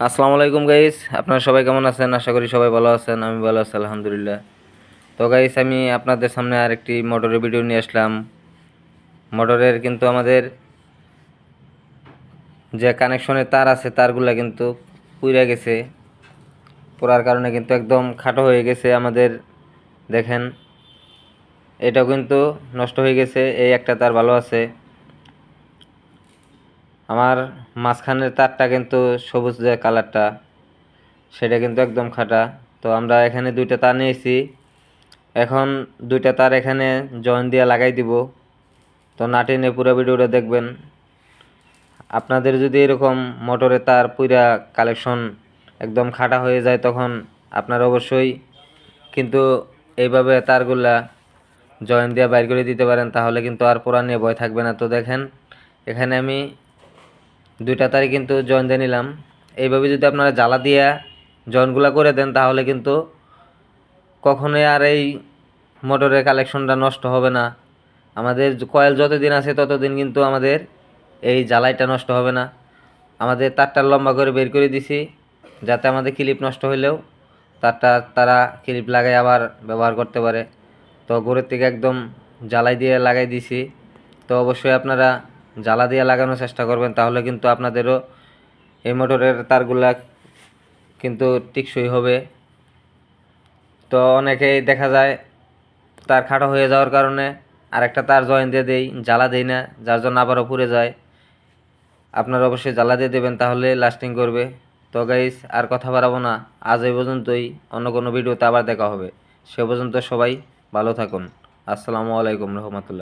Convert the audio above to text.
আসসালামু আলাইকুম গাইস আপনারা সবাই কেমন আছেন? আশা করি সবাই ভালো আছেন, আমি ভালো আছি, আলহামদুলিল্লাহ। তো গাইস আমি আপনাদের সামনে আরেকটি মোটরের ভিডিও নিয়ে আসলাম। মোটরের কিন্তু আমাদের যে কানেকশনের তার আছে, তারগুলো কিন্তু পুড়ে গেছে। পোড়ার কারণে কিন্তু একদম খাটো হয়ে গেছে আমাদের, দেখেন। এটাও কিন্তু নষ্ট হয়ে গেছে, এই একটা তার ভালো আছে। আমার মাঝখানের তারটা কিন্তু সবুজ যে কালারটা, সেটা কিন্তু একদম খাটা। তো আমরা এখানে দুইটা তার নিয়েছি। এখন দুইটা তার এখানে জয়েন দিয়ে লাগাই দিব। তো না টেনে পুরো ভিডিওটা দেখবেন। আপনাদের যদি এরকম মোটরে তার পুরা কালেকশন একদম খাটা হয়ে যায়, তখন আপনার অবশ্যই কিন্তু এইভাবে তারগুলা জয়েন দিয়ে বাইর করে দিতে পারেন। তাহলে কিন্তু আর পোড়া নিয়ে ভয় থাকবে না। তো দেখেন, এখানে আমি দুইটা তারিখ কিন্তু জয়েন দিয়ে নিলাম। এইভাবে যদি আপনারা জ্বালা দিয়ে জয়েনগুলো করে দেন, তাহলে কিন্তু কখনোই আর এই মোটরের কালেকশনটা নষ্ট হবে না। আমাদের কয়েল যতদিন আছে, ততদিন কিন্তু আমাদের এই জ্বালাইটা নষ্ট হবে না। আমাদের তারটা লম্বা করে বের করে দিছি, যাতে আমাদের ক্লিপ নষ্ট হইলেও তারটা তারা ক্লিপ লাগাই আবার ব্যবহার করতে পারে। তো গোড়ের থেকে একদম জ্বালাই দিয়ে লাগাই দিছি। তো অবশ্যই আপনারা জ্বালা দিয়ে লাগানোর চেষ্টা করবেন, তাহলে কিন্তু আপনাদেরও এই মোটরের তারগুলা কিন্তু টিকসই হবে। তো অনেকেই দেখা যায় তার খাটো হয়ে যাওয়ার কারণে আরেকটা তার জয়েন দিয়ে দেই, জ্বালা দেই না, যার জন্য আবারও পুড়ে যায়। আপনারা অবশ্যই জ্বালা দিয়ে দেবেন তাহলে লাস্টিং করবে। তো গাইস আর কথা বাড়াবো না। আজ এই পর্যন্তই, অন্য কোনো ভিডিওতে আবার দেখা হবে। সে পর্যন্ত সবাই ভালো থাকুন। আসসালামু আলাইকুম রহমতুল্লাহ।